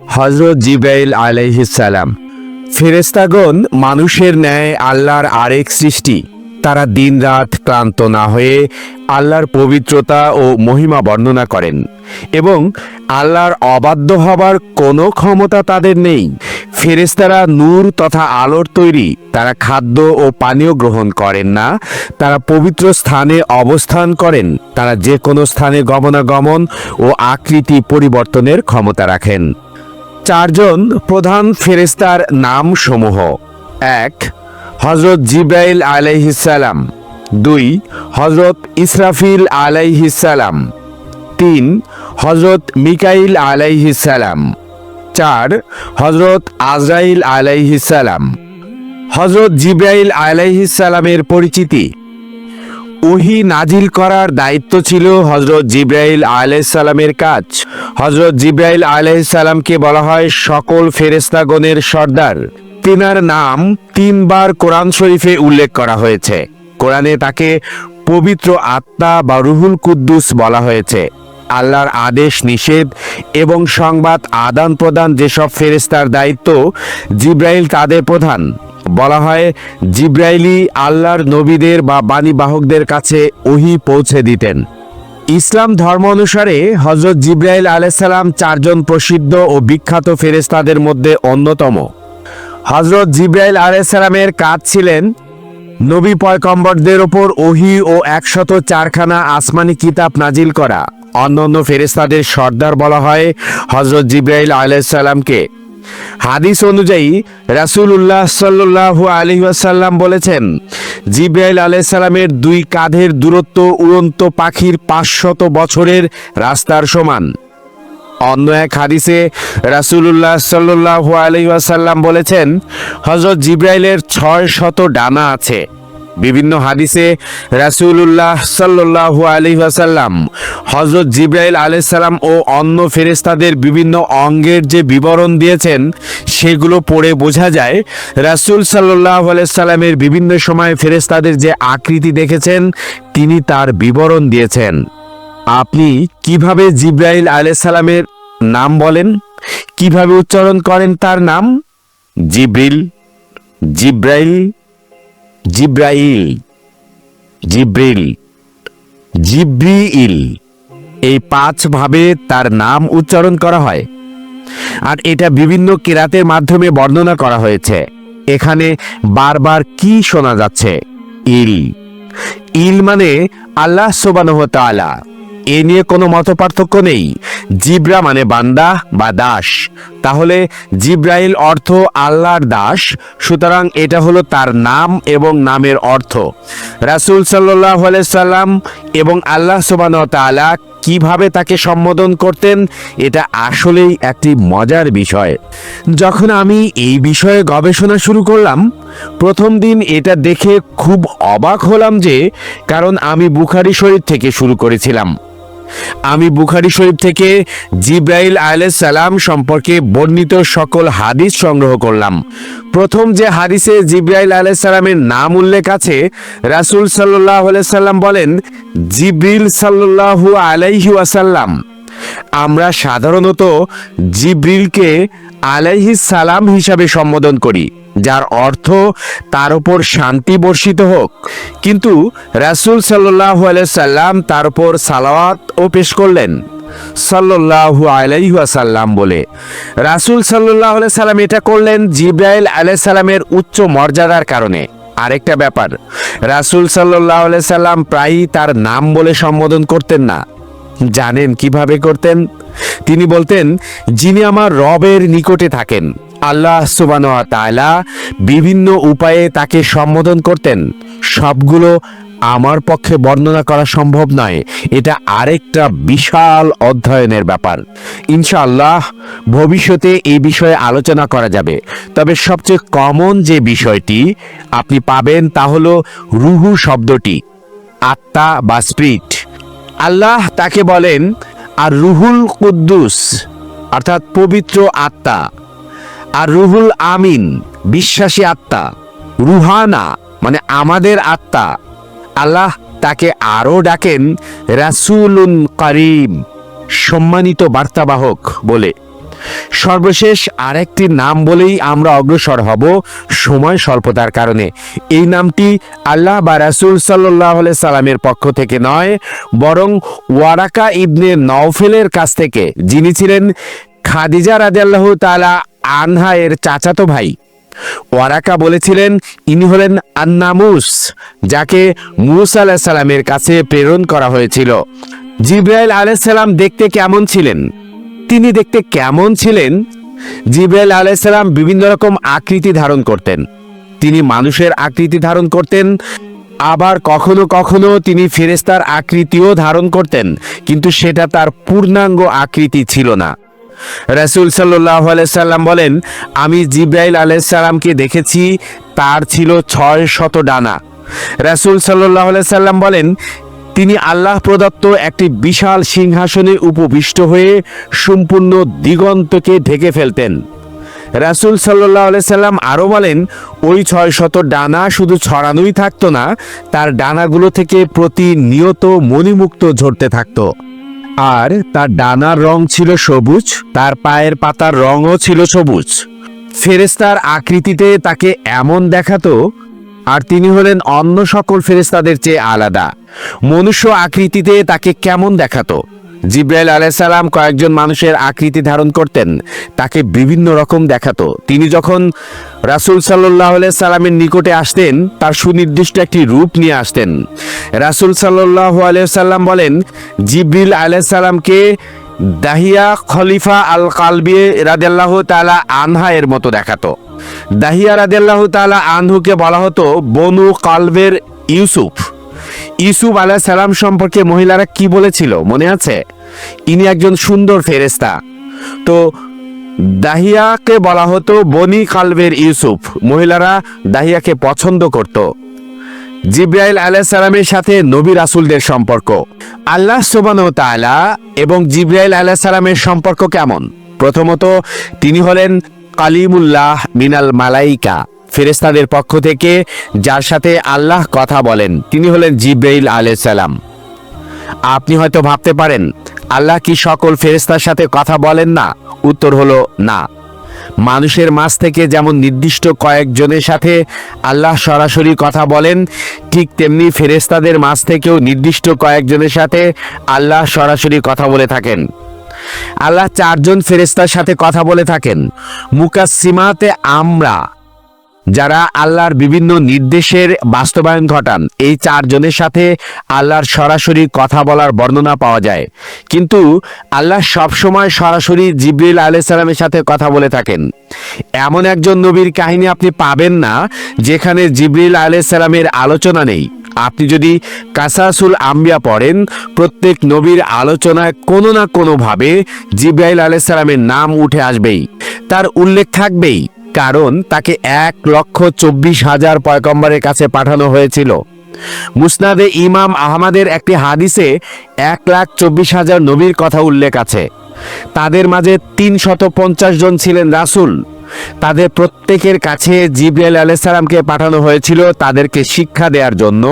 হজরত জিব্রাইল আলাইহিসালাম ফেরেস্তাগণ মানুষের ন্যায় আল্লাহর আরেক সৃষ্টি। তারা দিনরাত ক্লান্ত না হয়ে আল্লাহর পবিত্রতা ও মহিমা বর্ণনা করেন এবং আল্লাহর অবাধ্য হবার কোনো ক্ষমতা তাদের নেই। ফেরেস্তারা নূর তথা আলোর তৈরি, তারা খাদ্য ও পানীয় গ্রহণ করেন না, তারা পবিত্র স্থানে অবস্থান করেন, তারা যে কোনো স্থানে গমনাগমন ও আকৃতি পরিবর্তনের ক্ষমতা রাখেন। চারজন প্রধান ফেরেস্তার নাম সমূহ এক হজরত জিব্রাইল আলাইহিসালাম দুই হজরত ইসরাফিল আলাইহিসালাম তিন হজরত মিকাইল আলাইহিসালাম চার হজরত আজরাইল আলাইহিসালাম হজরত জিব্রাইল আলাইহিসালামের পরিচিতি? ওহি নাজিল করার দায়িত্ব ছিল হজরত জিব্রাইল আলাইসালামের কাজ। হজরত জিব্রাইল আলাইসালামকে বলা হয় সকল ফেরেস্তাগণের সর্দার। তিনার নাম তিনবার কোরআন শরীফে উল্লেখ করা হয়েছে। কোরআনে তাকে পবিত্র আত্মা বা রুহুল কুদ্দুস বলা হয়েছে। আল্লাহর আদেশ নিষেধ এবং সংবাদ আদান প্রদান যেসব ফেরেস্তার দায়িত্ব জিব্রাইল তাদের প্রধান। বলা হয় জিব্রাইলি আল্লাহর নবীদের বা বাণীবাহকদের কাছে ওহি পৌঁছে দিতেন। ইসলাম ধর্ম অনুসারে হজরত জিব্রাইল আলাইসাল্লাম চারজন প্রসিদ্ধ ও বিখ্যাত ফেরেস্তাদের মধ্যে অন্যতম। হজরত জিব্রাইল আলাইসাল্লামের কাজ ছিলেন নবী পয়কম্বরদের ওপর ওহি ও একশত চারখানা আসমানি কিতাব নাজিল করা। অন্যান্য ফেরেস্তাদের সর্দার বলা হয় হজরত জিব্রাইল আলাইসাল্লামকে হাদিস অনুযায়ী রাসূলুল্লাহ সাল্লাল্লাহু আলাইহি ওয়াসাল্লাম বলেছেন, জিব্রাইল আলাইসাল্লামের দুই কাঁধের দূরত্ব উড়ন্ত পাখির পাঁচশত বছরের রাস্তার সমান। অন্য এক হাদিসে রাসূলুল্লাহ সাল্লাল্লাহু আলাইহি ওয়াসাল্লাম বলেছেন, হযরত জিব্রাইলের ছয় শত ডানা আছে। বিভিন্ন হাদিসে রাসূলুল্লাহ সাল্লাল্লাহু আলাইহি ওয়াসাল্লাম, হযরত জিব্রাইল আলাইহিস সালাম ও অন্য ফেরেস্তাদের বিভিন্ন অঙ্গের যে বিবরণ দিয়েছেন, সেগুলো পড়ে বোঝা যায়। রাসূল সাল্লাল্লাহু আলাইহি সাল্লামের বিভিন্ন সময় ফেরেস্তাদের যে আকৃতি দেখেছেন, তিনি তার বিবরণ দিয়েছেন। আপনি কীভাবে জিব্রাইল আলাইসালামের নাম বলেন? কীভাবে উচ্চারণ করেন তার নাম? জিব্রিল, জিব্রাইল জিব্রাইল, জিব্রিল, জিব্রিইল। এই পাঁচভাবে তার নাম উচ্চারণ করা হয়। আর এটা বিভিন্ন কেরাতের মাধ্যমে বর্ণনা করা হয়েছে। এখানে বারবার কি শোনা যাচ্ছে? ইল। ইল মানে আল্লাহ সোবানহ তাআলা। এ নিয়ে কোনো মত পার্থক্য নেই। জিব্রা মানে বান্দা বা দাস। তাহলে জিব্রাইল অর্থ আল্লাহর দাস, সুতরাং এটা হলো তার নাম এবং নামের অর্থ। রাসূল সাল্লাহ সাল্লাম এবং আল্লাহ সোবান তাআলা কীভাবে তাকে সম্বোধন করতেন, এটা আসলেই একটি মজার বিষয়। যখন আমি এই বিষয়ে গবেষণা শুরু করলাম, প্রথম দিন এটা দেখে খুব অবাক হলাম যে, কারণ আমি বুখারি শরীফ থেকে শুরু করেছিলাম। আমি বুখারি শরীফ থেকে জিব্রাইল আলাইহিস সালাম সম্পর্কে বর্ণিত সকল হাদিস সংগ্রহ করলাম। প্রথম যে হাদিসে জিব্রাইল আলাইহিস সালামের নাম উল্লেখ আছে, রাসূল আলাইহি সাল্লাম বলেন, জিব্রিল সাল্লাল্লাহু আলাইহি ওয়াসাল্লাম। আমরা সাধারণত জিব্রিলকে আলাইহিস সালাম হিসাবে সম্বোধন করি। যার অর্থ তার উপর শান্তি বর্ষিত হোক। কিন্তু রাসূল আলাইহি সাল্লাম তার উপর সালাওয়াত ও পেশ করলেন। সাল্লাল্লাহু আলাইহি ওয়াসাল্লাম বলে, রাসূল আলাইহি সাল্লাম এটা করলেন জিব্রাইল আলাইহিস সালামের উচ্চ মর্যাদার কারণে। আরেকটা ব্যাপার, রাসূল আলাইহি সাল্লাম প্রায়ই তার নাম বলে সম্বোধন করতেন না। জানেন কীভাবে করতেন? তিনি বলতেন, যিনি আমার রবের নিকটে থাকেন। আল্লাহ সুবানো তাআলা বিভিন্ন উপায়ে তাকে সম্বোধন করতেন। সবগুলো আমার পক্ষে বর্ণনা করা সম্ভব নয়। এটা আরেকটা বিশাল অধ্যয়নের ব্যাপার। ইনশাআল্লাহ ভবিষ্যতে এই বিষয়ে আলোচনা করা যাবে। তবে সবচেয়ে কমন যে বিষয়টি আপনি পাবেন তা হলো রুহু শব্দটি, আত্মা বা স্পিরিট। আল্লাহ তাকে বলেন আর রুহুল কুদ্দুস, অর্থাৎ পবিত্র আত্মা। আর রুহুল আমিন, বিশ্বাসী আত্মা। রুহানা মানে আমাদের আত্মা। আল্লাহ তাকে আরও ডাকেন, রাসুলুন করিম, সম্মানিত বার্তাবাহক বলে। সর্বশেষ আরেকটি নাম বলেই আমরা অগ্রসর হব সময় স্বল্পতার কারণে। এই নামটি আল্লাহ বা রাসুল সাল্লাহ সাল্লামের পক্ষ থেকে নয়, বরং ওয়ারাকা ইবনে নওফেলের কাছ থেকে, যিনি ছিলেন খাদিজা রাদিয়াল্লাহ তালা আনহা এর চাচাতো ভাই। ওয়ারাকা বলেছিলেন, ইনি হলেন আন্নামুস, যাকে মুসা আলাহ সাল্লামের কাছে প্রেরণ করা হয়েছিল। জিব্রাইল আলাইসাল্লাম দেখতে কেমন ছিলেন? তিনি দেখতে কেমন ছিলেন? জিব্রাইল আলাইসাল্লাম বিভিন্ন রকম আকৃতি ধারণ করতেন। তিনি মানুষের আকৃতি ধারণ করতেন, আবার কখনো কখনো তিনি ফেরেস্তার আকৃতিও ধারণ করতেন, কিন্তু সেটা তার পূর্ণাঙ্গ আকৃতি ছিল না। রাসুল সাল্লাম বলেন, আমি জিব্রাইল আলাইসাল্লামকে দেখেছি, তার ছিল ছয় শত ডানা। রাসুল সাল্লাহ সাল্লাম বলেন, তিনি আল্লাহ প্রদত্ত একটি বিশাল সিংহাসনে উপবিষ্ট হয়ে সম্পূর্ণ দিগন্তকে ঢেকে ফেলতেন। রাসুল সাল্লাহ সাল্লাম আরও বলেন, ওই ছয় শত ডানা শুধু ছড়ানোই থাকতো না, তার ডানাগুলো থেকে প্রতিনিয়ত মণিমুক্ত ঝরতে থাকতো। আর তার ডানার রং ছিল সবুজ, তার পায়ের পাতার রঙও ছিল সবুজ। ফেরেস্তার আকৃতিতে তাকে এমন দেখাতো, আর তিনি হলেন অন্য সকল ফেরেস্তাদের চেয়ে আলাদা। মনুষ্য আকৃতিতে তাকে কেমন দেখাতো? জিব্রাইল আলাইসাল্লাম কয়েকজন মানুষের আকৃতি ধারণ করতেন। তাকে বিভিন্ন রকম দেখাতো। তিনি যখন রাসুল সাল্লাহ সাল্লামের নিকটে আসতেন, তার সুনির্দিষ্ট একটি রূপ নিয়ে আসতেন। রাসুল সাল্লাহ সাল্লাম বলেন জিব্রিল আলাইসাল্লামকে দাহিয়া খলিফা আল কালবি রাদেল্লাহ তালা আনহা এর মতো দেখাতো। দাহিয়া রাদেল্লাহ তালা আনহুকে বলা হতো বনু কালবের ইউসুফ। ইউসুফ আলাহ সালাম সম্পর্কে মহিলারা কি বলেছিল? মনে আছে? ইনি একজন সুন্দর ফেরেস্তা তো দাহিয়াকে বলা হতো বনি কালবের ইউসুফ। মহিলারা দাহিয়াকে পছন্দ করত। জিব্রাইল আলাহ সালামের সাথে নবী রাসুলদের সম্পর্ক। আল্লাহ সোবান তালা এবং জিব্রাইল আলাহ সালামের সম্পর্ক কেমন? প্রথমত তিনি হলেন কালিমুল্লাহ মিনাল মালাইকা। ফেরেস্তাদের পক্ষ থেকে, যার সাথে আল্লাহ কথা বলেন, তিনি হলেন জিব্রাইল আলাইসাল্লাম আপনি হয়তো ভাবতে পারেন, আল্লাহ কি সকল ফেরেস্তার সাথে কথা বলেন না? উত্তর হলো না। মানুষের মাঝ থেকে যেমন নির্দিষ্ট কয়েকজনের সাথে আল্লাহ সরাসরি কথা বলেন, ঠিক তেমনি ফেরেস্তাদের মাঝ থেকেও নির্দিষ্ট কয়েকজনের সাথে আল্লাহ সরাসরি কথা বলে থাকেন। আল্লাহ চারজন ফেরেস্তার সাথে কথা বলে থাকেন। মুকাসিমাতে আমরা যারা আল্লাহর বিভিন্ন নির্দেশের বাস্তবায়ন ঘটান, এই চারজনের সাথে আল্লাহর সরাসরি কথা বলার বর্ণনা পাওয়া যায়। কিন্তু আল্লাহ সবসময় সরাসরি জিব্রিল আলাইসাল্লামের সাথে কথা বলে থাকেন। এমন একজন নবীর কাহিনী আপনি পাবেন না, যেখানে জিব্রিল আলাইসাল্লামের আলোচনা নেই। আপনি যদি কাসাসুল আম্বিয়া পড়েন, প্রত্যেক নবীর আলোচনায় কোনো না কোনোভাবে জিব্রাইল আলাইসাল্লামের নাম উঠে আসবেই। তার উল্লেখ থাকবেই। কারণ তাকে এক লক্ষ চব্বিশ হাজার পয়গম্বরের কাছে পাঠানো হয়েছিল। মুসনাদে ইমাম আহমাদের একটি হাদিসে এক লাখ চব্বিশ হাজার নবীর কথা উল্লেখ আছে। তাদের মাঝে তিন শত পঞ্চাশ জন ছিলেন রাসুল। তাদের প্রত্যেকের কাছে জিব্রাইল আলাইসালামকে পাঠানো হয়েছিল তাদেরকে শিক্ষা দেওয়ার জন্য,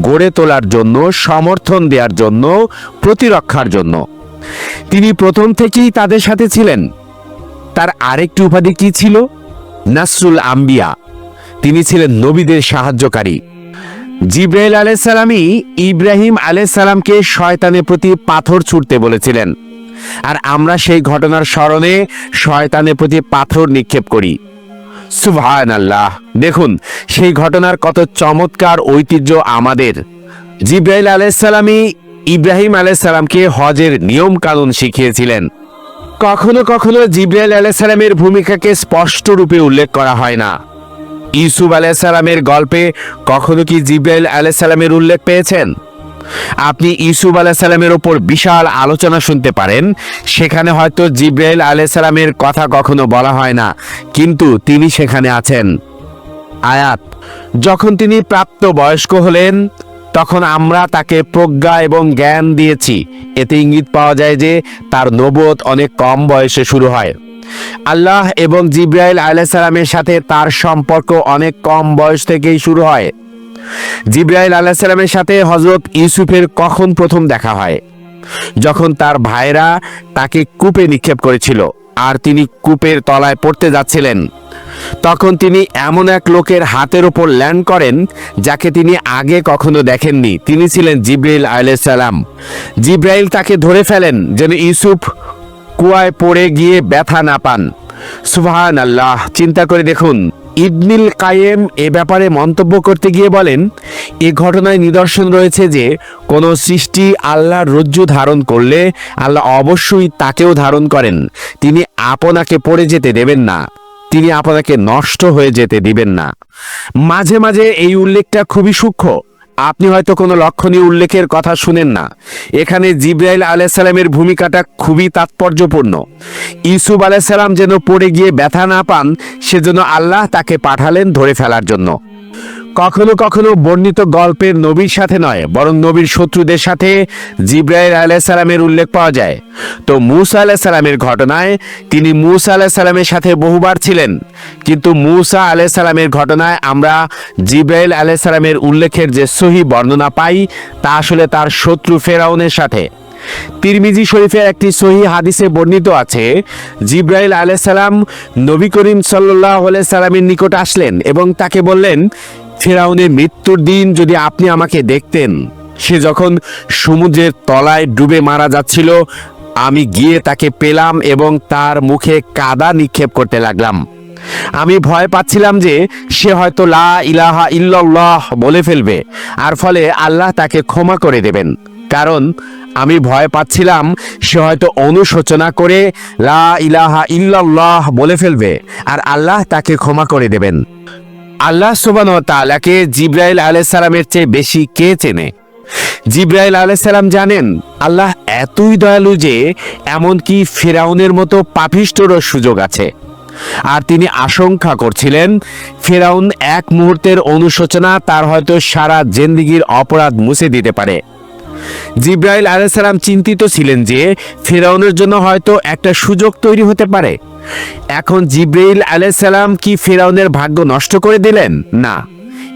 গড়ে তোলার জন্য, সমর্থন দেওয়ার জন্য, প্রতিরক্ষার জন্য। তিনি প্রথম থেকেই তাদের সাথে ছিলেন। তার আরেকটি উপাধি কি ছিল? নাসরুল আম্বিয়া। তিনি ছিলেন নবীদের সাহায্যকারী। জিব্রাইল আলাইসালামই ইব্রাহিম আলাইসালামকে শয়তানের প্রতি পাথর ছুটতে বলেছিলেন। আর আমরা সেই ঘটনার স্মরণে শয়তানের প্রতি পাথর নিক্ষেপ করি। সুবহান আল্লাহ দেখুন, সেই ঘটনার কত চমৎকার ঐতিহ্য আমাদের। জিব্রাইল আলাইসালামই ইব্রাহিম আলাইসালামকে হজের নিয়ম কানুন শিখিয়েছিলেন। কখনো কখনো জিব্রাইল আলাইসালামের ভূমিকাকে স্পষ্ট রূপে উল্লেখ করা হয় না। ইউসুফ আলাইসালামের গল্পে কখনো কি জিব্রাইল আলাইসালামের উল্লেখ পেয়েছেন? আপনি ইউসুফ আলাইসালামের ওপর বিশাল আলোচনা শুনতে পারেন, সেখানে হয়তো জিব্রাইল আলাইসালামের কথা কখনো বলা হয় না, কিন্তু তিনি সেখানে আছেন। আয়াত, যখন তিনি প্রাপ্ত বয়স্ক হলেন তখন আমরা তাকে প্রজ্ঞা এবং জ্ঞান দিয়েছি। এতে ইঙ্গিত পাওয়া যায় যে তার নবত অনেক কম বয়সে শুরু হয়। আল্লাহ এবং জিব্রাইল আলাইসালামের সাথে তার সম্পর্ক অনেক কম বয়স থেকেই শুরু হয়। জিব্রাইল আলাইসালামের সাথে হজরত ইউসুফের কখন প্রথম দেখা হয়? যখন তার ভাইরা তাকে কূপে নিক্ষেপ করেছিল, আর তিনি কূপের তলায় পড়তে যাচ্ছিলেন। তখন তিনি এমন এক লোকের হাতের ওপর ল্যান্ড করেন, যাকে তিনি আগে কখনো দেখেননি। তিনি ছিলেন জিব্রাইল আলাইসাল্লাম জিব্রাইল তাকে ধরে ফেলেন যেন ইউসুফ কুয়ায় পড়ে গিয়ে ব্যথা না পান। সুবহান আল্লাহ চিন্তা করে দেখুন, ইবনিল কায়েম এ ব্যাপারে মন্তব্য করতে গিয়ে বলেন, এ ঘটনায় নিদর্শন রয়েছে যে, কোনো সৃষ্টি আল্লাহর রজ্জু ধারণ করলে আল্লাহ অবশ্যই তাকেও ধারণ করেন। তিনি আপনাকে পড়ে যেতে দেবেন না। তিনি আপনাকে নষ্ট হয়ে যেতে দিবেন না। মাঝে মাঝে এই উল্লেখটা খুবই সূক্ষ্ম। আপনি হয়তো কোনো লক্ষণীয় উল্লেখের কথা শুনেন না। এখানে জিব্রাইল আলাইসাল্লামের ভূমিকাটা খুবই তাৎপর্যপূর্ণ। ইউসুফ আলাইসাল্লাম যেন পড়ে গিয়ে ব্যথা না পান, সেজন্য আল্লাহ তাকে পাঠালেন ধরে ফেলার জন্য। কখনো কখনো বর্ণিত গল্পের নবীর সাথে নয়, বরং নবীর শত্রুদের সাথে জিব্রাইল আলাইসাল্লামের উল্লেখ পাওয়া যায়। তো মুসা আলাইসাল্লামের ঘটনায় তিনি মুসা আলাইসাল্লামের সাথে বহুবার ছিলেন। কিন্তু মুসা আলাইসাল্লামের ঘটনায় আমরা জিব্রাইল আলাইসাল্লামের উল্লেখের যে সহি বর্ণনা পাই, তা আসলে তার শত্রু ফেরাউনের সাথে। তিরমিজি শরীফের একটি সহি হাদিসে বর্ণিত আছে, জিব্রাইল আলাইসাল্লাম নবী করিম সাল্লাহ সাল্লামের নিকট আসলেন এবং তাকে বললেন ফেরাউনের মৃত্যুর দিন যদি আপনি আমাকে দেখতেন, সে যখন সমুদ্রের তলায় ডুবে মারা যাচ্ছিল, আমি গিয়ে তাকে পেলাম এবং তার মুখে কাদা নিক্ষেপ করতে লাগলাম। আমি ভয় পাচ্ছিলাম যে সে হয়তো লা ইলাহা ইল্লাল্লাহ বলে ফেলবে, আর ফলে আল্লাহ তাকে ক্ষমা করে দেবেন। কারণ আমি ভয় পাচ্ছিলাম সে হয়তো অনুশোচনা করে লা ইলাহা ইল্লাল্লাহ বলে ফেলবে, আর আল্লাহ তাকে ক্ষমা করে দেবেন। আল্লাহ সুবান তালাকে জিব্রাইল আলাইসালামের চেয়ে বেশি কে চেনে? জিব্রাইল আলাইসাল্লাম জানেন, আল্লাহ এতই দয়ালু যে এমনকি ফেরাউনের মতো পাপিষ্টরও সুযোগ আছে। আর তিনি আশঙ্কা করছিলেন, ফেরাউন এক মুহূর্তের অনুশোচনা তার হয়তো সারা জেন্দিগির অপরাধ মুছে দিতে পারে। জিব্রাইল আলাইসাল্লাম চিন্তিত ছিলেন যে ফেরাউনের জন্য হয়তো একটা সুযোগ তৈরি হতে পারে। এখন জিব্রাইল আলাইসাল্লাম কি ফেরাউনের ভাগ্য নষ্ট করে দিলেন? না।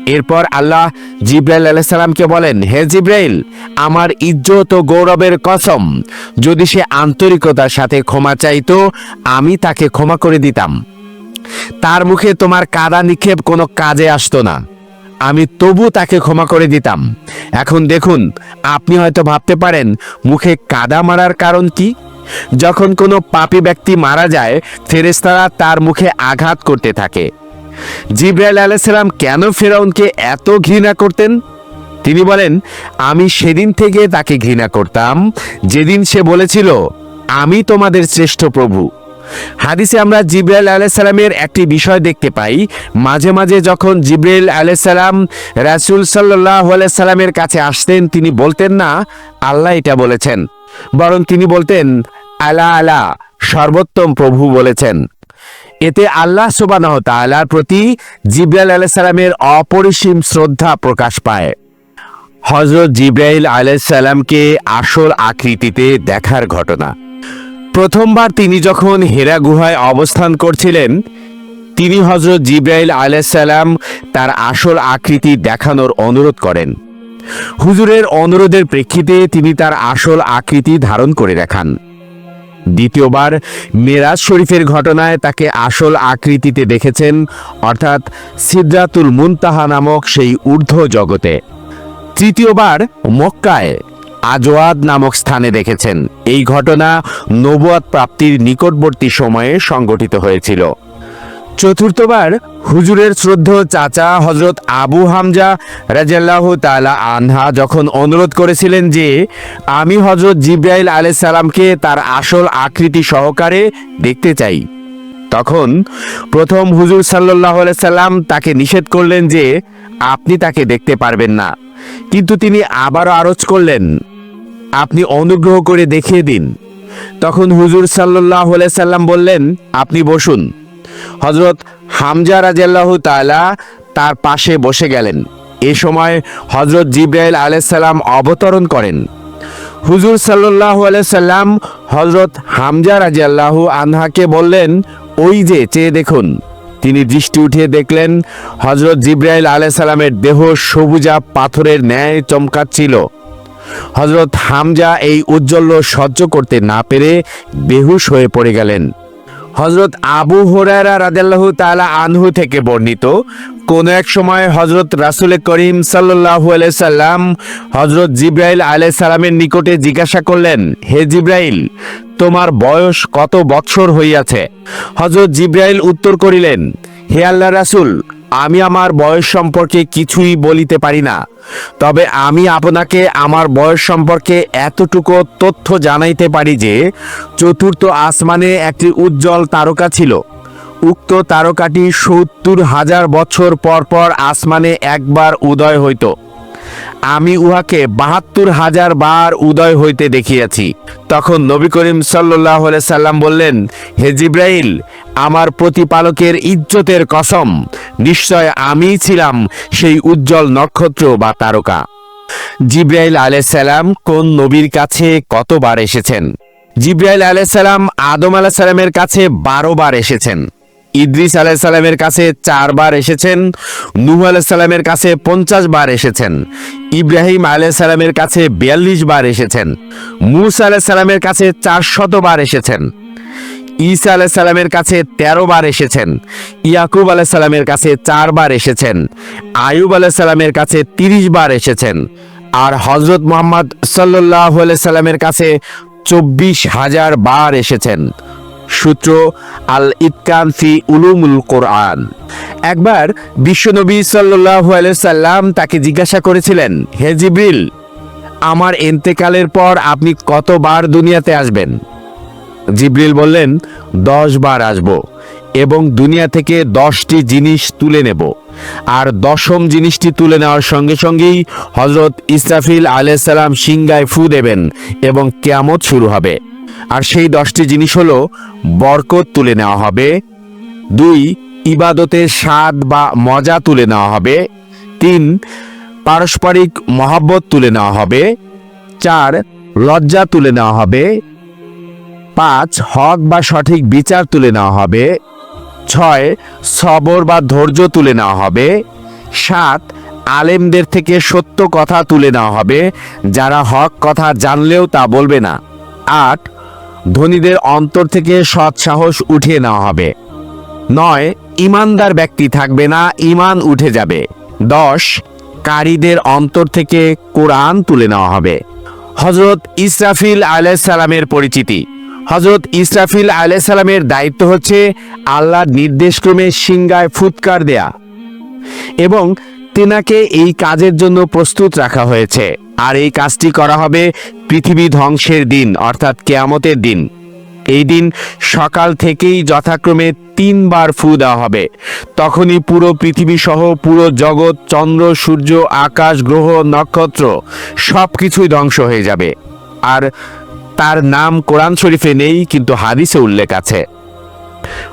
এরপর আল্লাহ জিব্রাইল আলাইসাল্লামকে বলেন, হে জিব্রাইল, আমার ইজ্জত ও গৌরবের কসম, যদি সে আন্তরিকতার সাথে ক্ষমা চাইতো, আমি তাকে ক্ষমা করে দিতাম। তার মুখে তোমার কাদা নিক্ষেপ কোনো কাজে আসতো না। আমি তবু তাকে ক্ষমা করে দিতাম। এখন দেখুন, আপনি হয়তো ভাবতে পারেন, মুখে কাদা মারার কারণ কি? যখন কোনো পাপী ব্যক্তি মারা যায় ফেরেস্তারা তার মুখে আঘাত করতে থাকে। জিব্রাইল আলাইসালাম কেন ফেরাউনকে এত ঘৃণা করতেন? তিনি বলেন, আমি সেদিন থেকে তাকে ঘৃণা করতাম। যেদিন সে বলেছিল, আমি তোমাদের শ্রেষ্ঠ প্রভু। হাদিসে আমরা জিব্রাইল আলাইসাল্লামের একটি বিষয় দেখতে পাই। মাঝে মাঝে যখন জিব্রাইল আলাইসাল্লাম রাসুল সাল্লাহ সাল্লামের কাছে আসতেন, তিনি বলতেন, না, আল্লাহ এটা বলেছেন। বরং তিনি বলতেন আলা আলা, সর্বোত্তম প্রভু বলেছেন। এতে আল্লাহ সুবাহ তালার প্রতি জিব্রাইল আলাইসাল্লামের অপরিসীম শ্রদ্ধা প্রকাশ পায়। হজরত জিব্রাইল আলাইসাল্লামকে আসল আকৃতিতে দেখার ঘটনা। প্রথমবার তিনি যখন হেরা গুহায় অবস্থান করছিলেন, তিনি হজরত জিব্রাইল আলাইসাল্লাম তার আসল আকৃতি দেখানোর অনুরোধ করেন। হুজুরের অনুরোধের প্রেক্ষিতে তিনি তার আসল আকৃতি ধারণ করে দেখান। দ্বিতীয়বার মেরাজ শরীফের ঘটনায় তাকে আসল আকৃতিতে দেখেছেন, অর্থাৎ সিদ্রাতুল মুনতাহা নামক সেই ঊর্ধ্ব জগতে। তৃতীয়বার মক্কায় আজওয়াদ নামক স্থানে দেখেছেন। এই ঘটনা নবুয়াদ প্রাপ্তির নিকটবর্তী সময়ে সংগঠিত হয়েছিল। চতুর্থবার হুজুরের শ্রদ্ধ চাচা হজরত আবু হামজা রাজাল্লাহ তালা আনহা যখন অনুরোধ করেছিলেন যে আমি হজরত জিব্রাইল আলাই সালামকে তার আসল আকৃতি সহকারে দেখতে চাই, তখন প্রথম হুজুর সাল্লাহ সাল্লাম তাকে নিষেধ করলেন যে আপনি তাকে দেখতে পারবেন না। কিন্তু তিনি আবারও আরজ করলেন, আপনি অনুগ্রহ করে দেখিয়ে দিন। তখন হুজুর সাল্লাহ সাল্লাম বললেন, আপনি বসুন। হজরত হামজা রাজিয়াল্লাহ তালা তার পাশে বসে গেলেন। এ সময় হজরত জিব্রাইল আলাইসাল্লাম অবতরণ করেন। হুজুর সাল্লাহ সাল্লাম হজরত হামজা রাজিয়াল্লাহ আনহাকে বললেন, ওই যে, চেয়ে দেখুন। তিনি দৃষ্টি উঠিয়ে দেখলেন হজরত জিব্রাইল আলাইসাল্লামের দেহ সবুজা পাথরের ন্যায় চমকাচ্ছিল। হজরত হামজা এই উজ্জ্বল্য সহ্য করতে না পেরে বেহুশ হয়ে পড়ে গেলেন। হজরত আবু হরারা রাদেল্লাহু তালা আনহু থেকে বর্ণিত, কোন এক সময় হজরত রাসুল করিম সাল্লাহ আলাইসাল্লাম হজরত জিব্রাইল আলাইহিস সালামের নিকটে জিজ্ঞাসা করলেন, হে জিব্রাইল, তোমার বয়স কত বৎসর হইয়াছে? হজরত জিব্রাইল উত্তর করিলেন, হে আল্লাহ রাসূল আমি আমার বয়স সম্পর্কে কিছুই বলিতে পারি না। তবে আমি আপনাকে আমার বয়স সম্পর্কে এতটুকু তথ্য জানাইতে পারি যে, চতুর্থ আসমানে একটি উজ্জ্বল তারকা ছিল। উক্ত তারকাটি সত্তর হাজার বছর পর পর আসমানে একবার উদয় হইত। আমি উহাকে বাহাত্তর হাজার বার উদয় হইতে দেখিয়াছি। তখন নবী করিম সাল্লাহ সাল্লাম বললেন, হে জিব্রাইল, আমার প্রতিপালকের ইজ্জতের কসম, নিশ্চয় আমিই ছিলাম সেই উজ্জ্বল নক্ষত্র বা তারকা। জিব্রাইল আলাইসাল্লাম কোন নবীর কাছে কতবার এসেছেন? জিব্রাইল আলাইসাল্লাম আদম আলাইসাল্লামের কাছে বারো বার এসেছেন। ইদ্রিস আলাইসাল্লামের কাছে চারবার এসেছেন, নূহ আলাইসাল্লামের কাছে পঞ্চাশ বার এসেছেন, ইব্রাহিম আলাইসাল্লামের কাছে বিয়াল্লিশ বার এসেছেন, মুসা আলাইসাল্লামের কাছে চারশত বার এসেছেন, ঈসা আলাইসাল্লামের কাছে তেরো বার এসেছেন, ইয়াকুব আলাইসাল্লামের কাছে চারবার এসেছেন, আয়ুব আলাইসাল্লামের কাছে তিরিশ বার এসেছেন, আর হজরত মোহাম্মদ সাল্লাহ আলাইসাল্লামের কাছে চব্বিশ হাজার বার এসেছেন। সূত্র আল ইতকান ফি উলুমুল কোরআন। একবার বিশ্বনবী সাল্লাহ সাল্লাম তাকে জিজ্ঞাসা করেছিলেন, হে জিব্রিল, আমার এন্তেকালের পর আপনি কতবার দুনিয়াতে আসবেন? জিব্রিল বললেন, দশ বার আসব এবং দুনিয়া থেকে দশটি জিনিস তুলে নেব। আর দশম জিনিসটি তুলে নেওয়ার সঙ্গে সঙ্গেই হজরত ইসরাফিল আলাইসাল্লাম সিংগায় ফু দেবেন এবং কেয়ামত শুরু হবে। আর সেই দশটি জিনিস হলো বরকত তুলে নেওয়া হবে, দুই ইবাদতের স্বাদ বা মজা তুলে নেওয়া হবে, তিন, পারস্পরিক মহাব্বত তুলে নেওয়া হবে, চার, লজ্জা তুলে নেওয়া হবে, পাঁচ, হক বা সঠিক বিচার তুলে নেওয়া হবে, ছয়, সবর বা ধৈর্য তুলে নেওয়া হবে, সাত, আলেমদের থেকে সত্য কথা তুলে নেওয়া হবে, যারা হক কথা জানলেও তা বলবে না, আট ধনীদের অন্তর থেকে সৎ সাহস উঠিয়ে নেওয়া হবে। নয়, ইমানদার ব্যক্তি থাকবে না, ইমান উঠে যাবে। দশ, কারীদের অন্তর থেকে কোরআন তুলে নেওয়া হবে। হজরত ইসরাফিল আলাইসালামের পরিচিতি। হজরত ইসরাফিল আলাইসালামের দায়িত্ব হচ্ছে আল্লাহর নির্দেশক্রমে সিংগায় ফুৎকার দেয়া। এবং তেনাকে এই কাজের জন্য প্রস্তুত রাখা হয়েছে। আর এই কাজটি করা হবে পৃথিবী ধ্বংসের দিন, অর্থাৎ কেয়ামতের দিন। এই দিন সকাল থেকেই যথাক্রমে তিনবার ফু দেওয়া হবে। তখনই পুরো পৃথিবী সহ পুরো জগৎ, চন্দ্র, সূর্য, আকাশ, গ্রহ, নক্ষত্র সব কিছুই ধ্বংস হয়ে যাবে। আর তার নাম কোরআন শরীফে নেই, কিন্তু হাদিসে উল্লেখ আছে।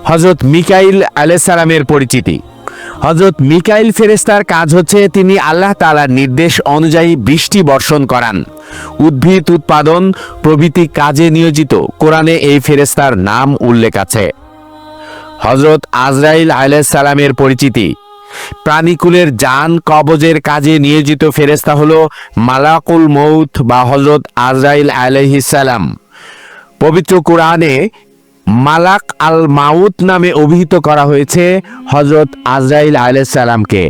হজরত মিকাইল আলাইসালামের পরিচিতি। হজরত মিকাইল ফেরেস্তার কাজ হচ্ছে তিনি আল্লাহ তালার নির্দেশ অনুযায়ী বৃষ্টি বর্ষণ করান। উদ্ভিদ উৎপাদন প্রভৃতি কাজে নিয়োজিত। কোরআনে এই ফেরেস্তার নাম উল্লেখ আছে। হজরত আজরাইল আলাইসালামের পরিচিতি। প্রাণীকুলের যান কবজের কাজে নিয়োজিত ফেরেস্তা হল মালাকুল মৌত বা হজরত আজরাইল আলহিসাল্লাম পবিত্র কোরআনে মালাক আল মাউত নামে অভিহিত করা হয়েছে হজরত আজরাইল আলাইসাল্লামকে